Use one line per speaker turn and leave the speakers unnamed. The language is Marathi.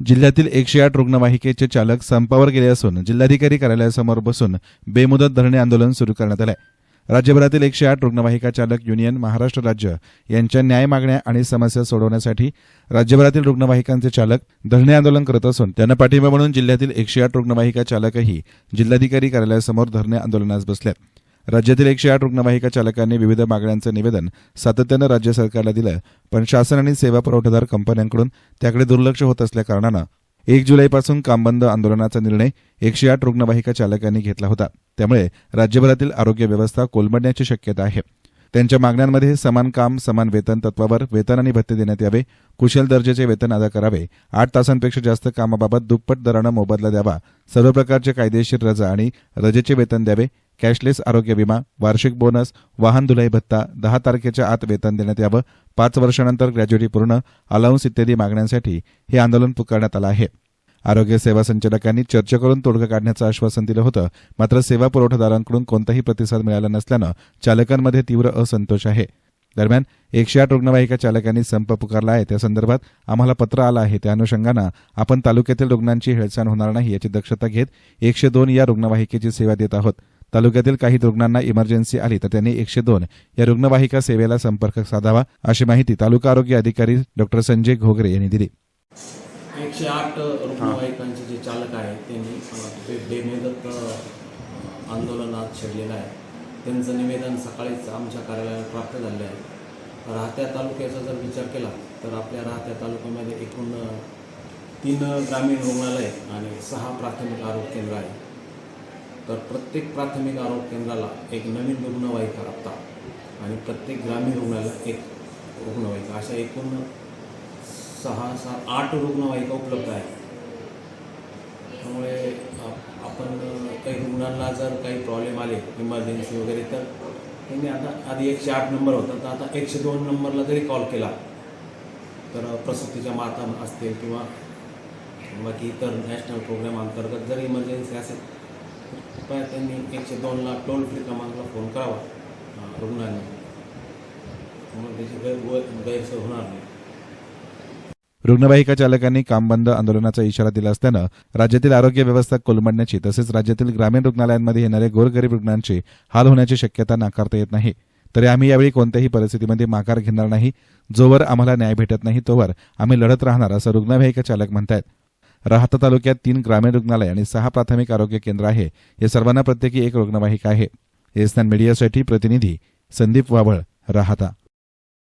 जिल्ह्यातील एकशे आठ रुग्णवाहिकेचे चालक संपावर गेले असून जिल्हाधिकारी कार्यालयासमोर बसून बेमुदत धरणे आंदोलन सुरू करण्यात आलं आहे राज्यभरातील एकशे आठ रुग्णवाहिका चालक युनियन महाराष्ट्र राज्य यांच्या न्याय मागण्या आणि समस्या सोडवण्यासाठी राज्यभरातील रुग्णवाहिकांचे चालक धरणे आंदोलन करत असून त्यांना पाठिंबा म्हणून जिल्ह्यातील एकशे आठ रुग्णवाहिका चालकही जिल्हाधिकारी कार्यालयासमोर धरणे आंदोलनास बसल्यात राज्यातील एकशे आठ रुग्णवाहिका चालकांनी विविध मागण्यांचं निवेदन सातत्यानं राज्य सरकारला दिलं पण शासन आणि सेवा पुरवठादार कंपन्यांकडून त्याकडे दुर्लक्ष होत असल्याकारणानं एक जुलैपासून कामबंद आंदोलनाचा निर्णय एकशे आठ रुग्णवाहिका चालकांनी घेतला होता. त्यामुळे राज्यभरातील आरोग्य व्यवस्था कोलमडण्याची शक्यता आहे. त्यांच्या मागण्यांमध्ये समान काम समान वेतन तत्वावर वेतन आणि भत्ते देण्यात यावे कुशल दर्जाचे वेतन अदा करावे आठ तासांपेक्षा जास्त कामाबाबत दुप्पट दरानं मोबदला द्यावा सर्व प्रकारचे कायदेशीर रजा आणि रजेचे वेतन द्यावे कॅशलेस आरोग्य विमा वार्षिक बोनस वाहन धुलाई भत्ता दहा तारखेच्या आत वेतन देण्यात यावं. पाच वर्षानंतर ग्रॅज्युएटी पूर्ण अलाउन्स इत्यादी मागण्यांसाठी हे आंदोलन पुकारण्यात आलं आहे. आरोग्य सेवा संचालकांनी चर्चा करून तोडगा काढण्याचं आश्वासन दिलं होतं. मात्र सेवा पुरवठादारांकडून कोणताही प्रतिसाद मिळाला नसल्यानं चालकांमध्ये तीव्र असंतोष आहे. दरम्यान एकशे आठ रुग्णवाहिका चालकांनी संप पुकारला आहे. त्या संदर्भात आम्हाला पत्र आलं आहे. त्या अनुषंगानं आपण तालुक्यातील रुग्णांची हेळसांड होणार नाही याची दक्षता घेत एकशे दोन या रुग्णवाहिकेची सेवा देत आहोत. तालुक्यातील काही रुग्णांना इमर्जन्सी आली तर त्यांनी एकशे दोन या रुग्णवाहिका सेवेला संपर्क साधावा अशी माहिती तालुका आरोग्य अधिकारी डॉक्टर संजय घोगरे यांनी दिली.
एकशे आठ रुग्णवाहिकांचे जे चालक आहेत त्यांनी बेमेदत आंदोलनात छेडलेलं आहे त्यांचं निवेदन सकाळीच आमच्या कार्यालयाला प्राप्त झाले आहे. राहत्या तालुक्याचा जर विचार केला तर आपल्या राहत्या तालुक्यामध्ये एकूण तीन ग्रामीण रुग्णालय आणि सहा प्राथमिक आरोग्य केंद्र आहे तर प्रत्येक प्राथमिक आरोग्य केंद्राला एक नवीन रुग्णवाहिका आत्ता आणि प्रत्येक ग्रामीण रुग्णालयाला एक रुग्णवाहिका. अशा एकूण सहा सात आठ रुग्णवाहिका उपलब्ध आहेत. त्यामुळे आपण काही रुग्णांना जर काही प्रॉब्लेम आले इमर्जन्सी वगैरे तर त्यांनी आता आधी एकशे आठ नंबर होता. तर आता एकशे दोन नंबरला जरी कॉल केला तर प्रसूतीच्या माता असतील किंवा बाकी इतर नॅशनल प्रोग्राम अंतर्गत जर इमर्जन्सी असेल कृपया त्यांनी एकशे दोनला टोल फ्री क्रमांकला फोन करावा. रुग्णांनी त्याची गैर गैरसोय होणार नाही.
रुग्णवाहिका चालकांनी कामबंद आंदोलनाचा इशारा दिला असल्यानं राज्यातील आरोग्य व्यवस्था कोलमडण्याची तसेच राज्यातील ग्रामीण रुग्णालयांमध्ये येणाऱ्या गोरगरीब रुग्णांचे हाल होण्याची शक्यता नाकारता येत नाही. तरी आम्ही यावेळी कोणत्याही परिस्थितीमध्ये माघार घेणार नाही. जोवर आम्हाला न्याय भेटत नाही तोवर आम्ही लढत राहणार असं रुग्णवाहिका चालक म्हणतायत. राहता तालुक्यात तीन ग्रामीण रुग्णालय आणि सहा प्राथमिक आरोग्य केंद्र आहे. या सर्वांना प्रत्येकी एक रुग्णवाहिका आहे. एसनान मीडियासाठी प्रतिनिधी संदीप वाबळ राहता.